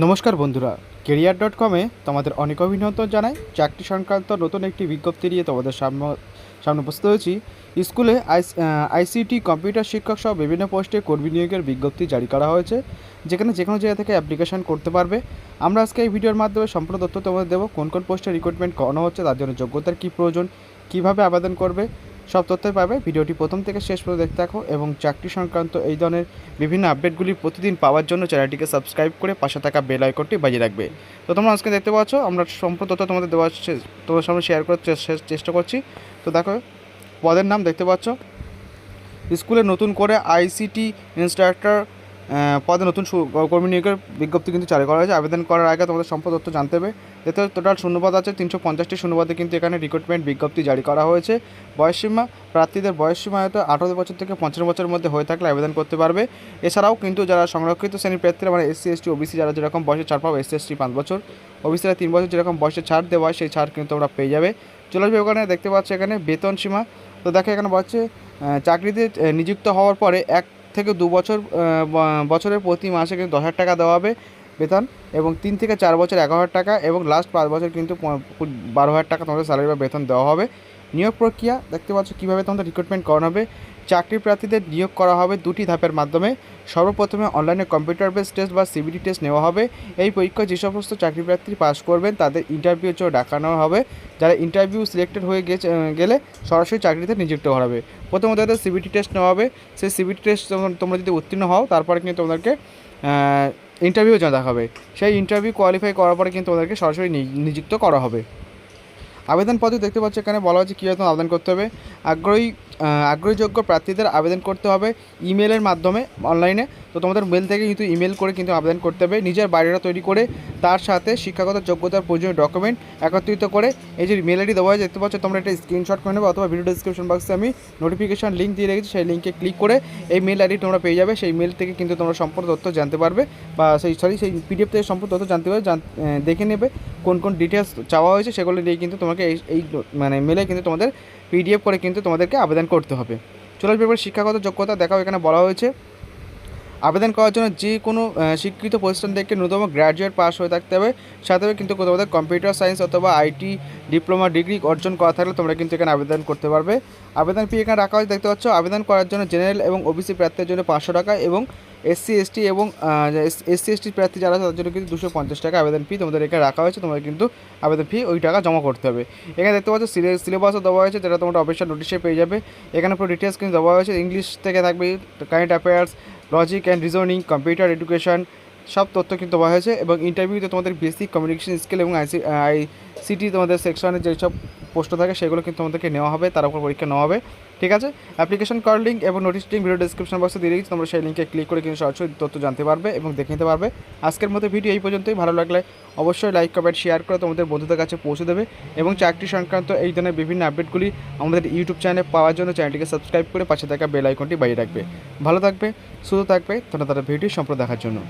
নমস্কার বন্ধুরা, career dot কমে তোমাদের অনেক অভিনন্দন জানাই। চাকরি সংক্রান্ত নতুন একটি বিজ্ঞপ্তি নিয়ে তোমাদের সামনে সামনে উপস্থিত হয়েছি। স্কুলে আইসিটি কম্পিউটার শিক্ষক সহ বিভিন্ন পোস্টে কর্মী নিয়োগের বিজ্ঞপ্তি জারি করা হয়েছে, যেখানে যে কোনো জায়গা থেকে অ্যাপ্লিকেশন করতে পারবে। আমরা আজকে এই ভিডিওর মাধ্যমে সম্পূর্ণ তথ্য তোমাদের দেবো, কোন কোন পোস্টে রিক্রুটমেন্ট করানো হচ্ছে, তার জন্য যোগ্যতার কী প্রয়োজন, কীভাবে আবেদন করবে সব তথ্যই পাবে। ভিডিওটি প্রথম থেকে শেষ পর্যন্ত দেখতে থাকো এবং চাকরি সংক্রান্ত এই ধরনের বিভিন্ন আপডেটগুলি প্রতিদিন পাওয়ার জন্য চ্যানেলটিকে সাবস্ক্রাইব করে পাশে থাকা বেল আইকনটি বাজিয়ে রাখবে। তো তোমরা আজকে দেখতে পাচ্ছ, আমরা সম্পূর্ণ তথ্য তোমাদের দেওয়ার তোমার সামনে শেয়ার করার চেষ্টা করছি। তো দেখো, পদের নাম দেখতে পাচ্ছ। স্কুলে নতুন করে আইসিটি ইনস্ট্রাক্টর পদে নতুন কর্মী নিয়োগের বিজ্ঞপ্তি কিন্তু চালু করা হয়েছে। আবেদন করার আগে তোমাদের সম্পদ তথ্য জানতে হবে। এতে টোটাল শূন্যপদ আছে, তিনশো পঞ্চাশটি শূন্যপদে কিন্তু এখানে রিক্রুটমেন্ট বিজ্ঞপ্তি জারি করা হয়েছে। বয়সসীমা, প্রার্থীদের বয়সসীমা হয়তো আঠারো বছর থেকে পঞ্চাশ বছরের মধ্যে হয়ে থাকলে আবেদন করতে পারবে। এছাড়াও কিন্তু যারা সংরক্ষিত শ্রেণির প্রার্থীরা মানে এসসি, এসটি, ওবিসি, যারা যেরকম বয়সে ছাড় পাবে, এসসি, এসটি পাঁচ বছর, ওবিসিরা তিন বছর যেরকম বয়সে ছাড় দেওয়া হয়, সেই ছাড় কিন্তু তোমরা পেয়ে যাবে। চলে আসবে ওখানে, দেখতে পাচ্ছ এখানে বেতন সীমা। তো দেখো এখানে বলছে চাকরিতে নিযুক্ত হওয়ার পরে এক থেকে দু বছর বছরের প্রতি মাসে কিন্তু দশ হাজার টাকা দেওয়া হবে বেতন এবং তিন থেকে চার বছর এগারো হাজার টাকা এবং লাস্ট পাঁচ বছর কিন্তু বারো হাজার টাকা তোমাদের স্যালারি বা বেতন দেওয়া হবে। নিয়োগ প্রক্রিয়া, দেখতে পাচ্ছ কীভাবে তোমাদের রিক্রুটমেন্ট করানো হবে। চাকরি প্রার্থীদের নিয়োগ করা হবে দুটি ধাপের মাধ্যমে। সর্বপ্রথমে অনলাইনে কম্পিউটার বেস টেস্ট বা সিবিটি টেস্ট নেওয়া হবে। এই পরীক্ষায় যে সমস্ত চাকরি প্রার্থী পাস করবেন, তাদের ইন্টারভিউর জন্য ডাকানো হবে। যারা ইন্টারভিউ সিলেক্টেড হয়ে গেছে গেলে সরাসরি চাকরিতে নিযুক্ত করা হবে। প্রথমত তাদের সিবিটি টেস্ট নেওয়া হবে। সেই সিবিটি টেস্ট তোমরা যদি উত্তীর্ণ হও, তারপরে কিন্তু তোমাদেরকে ইন্টারভিউ জমা দেখাবে সেই ইন্টারভিউ কোয়ালিফাই করার পরে কিন্তু তোমাদেরকে সরাসরি নিযুক্ত করা হবে। আবেদন পদ্ধতি দেখতে পাচ্ছি এখানে বলা হচ্ছে কীভাবে আবেদন করতে হবে। আগ্রহী আগ্রহীযোগ্য প্রার্থীদের আবেদন করতে হবে ইমেলের মাধ্যমে, অনলাইনে। তো তোমাদের মেল থেকে কিন্তু ইমেল করে কিন্তু আবেদন করতে হবে। নিজের বাড়িটা তৈরি করে তার সাথে শিক্ষাগত যোগ্যতার প্রয়োজনীয় ডকুমেন্ট একত্রিত করে এই যে মেল আইডি দেওয়া হয় দেখতে পাচ্ছ তোমরা একটা স্ক্রিনশট করে নেবে অথবা ভিডিও ডিসক্রিপশন বক্সে আমি নোটিফিকেশন লিঙ্ক দিয়ে রেখেছি, সেই লিঙ্কে ক্লিক করে এই মেল আইডি তোমরা পেয়ে যাবে। সেই মেল থেকে কিন্তু তোমরা সম্পূর্ণ তথ্য জানতে পারবে বা সেই সরি সেই পিডিএফ থেকে সম্পূর্ণ তথ্য জানতে পারবে দেখে নেবে কোন কোন ডিটেলস চাওয়া হয়েছে, সেগুলো নিয়ে কিন্তু তোমাকে এই এই মানে মেলে কিন্তু তোমাদের পিডিএফ করে কিন্তু তোমাদেরকে আবেদন করতে হবে। চলে এবার শিক্ষাগত যোগ্যতা দেখাও, এখানে বলা হয়েছে। আবেদন করার জন্য যে কোনো স্বীকৃত প্রতিষ্ঠান থেকে ন্যূনতম গ্র্যাজুয়েট পাস হয়ে থাকতে হবে। সাথে কিন্তু তোমাদের কম্পিউটার সায়েন্স অথবা আইটি ডিপ্লোমা ডিগ্রি অর্জন করা থাকলে তোমরা কিন্তু এখানে আবেদন করতে পারবে। আবেদন ফি এখানে রাখা হয়েছে, দেখতে পাচ্ছ? আবেদন করার জন্য জেনারেল এবং ওবিসি প্রার্থীর জন্য পাঁচশো টাকা এবং এসসি এসটি এবং এসসি এসটি প্রার্থী যারা তাদের জন্য কিন্তু দুশো পঞ্চাশ টাকা আবেদন ফি তোমাদের এখানে রাখা হয়েছে। তোমাদের কিন্তু আবেদন ফি ওই টাকা জমা করতে হবে। এখানে দেখতে পাচ্ছ সিলেবাসও দেওয়া হয়েছে, যেটা তোমরা অফিসিয়াল নোটিশে পেয়ে যাবে। এখানে পুরো ডিটেলস কিন্তু দেওয়া হয়েছে। ইংলিশ থেকে থাকবে current affairs logic and reasoning, computer education, সব তথ্য কিন্তু দেওয়া হয়েছে এবং ইন্টারভিউতে তোমাদের বেসিক কমিউনিকেশন স্কিল এবং আইসি আই সিটি তোমাদের সেকশনে যেসব পোস্ট থাকে সেগুলো কিন্তু তোমাদেরকে নেওয়া হবে, তার উপর পরীক্ষা নেওয়া হবে, ঠিক আছে? অ্যাপ্লিকেশন কর লিঙ্ক এবং নোটিশ লিঙ্ক ভিডিও ডিসক্রিপশন বক্সে দিয়ে রেখেছি তোমরা সেই লিঙ্কে ক্লিক করে কিন্তু সরাসরি তথ্য জানতে পারবে এবং দেখে নিতে পারবে। আজকের মতো ভিডিও এই পর্যন্তই, ভালো লাগলে অবশ্যই লাইক কমেন্ট শেয়ার করে তোমাদের বন্ধুদের কাছে পৌঁছে দেবে এবং চাকরি সংক্রান্ত এই ধরনের বিভিন্ন আপডেটগুলি আমাদের ইউটিউব চ্যানেলে পাওয়ার জন্য চ্যানেলটিকে সাবস্ক্রাইব করে পাশে থাকা বেল আইকনটি বাজিয়ে রাখবে। ভালো থাকবে, সুস্থ থাকবে তোমরা তারা ভিডিও সম্পূর্ণ দেখার জন্য।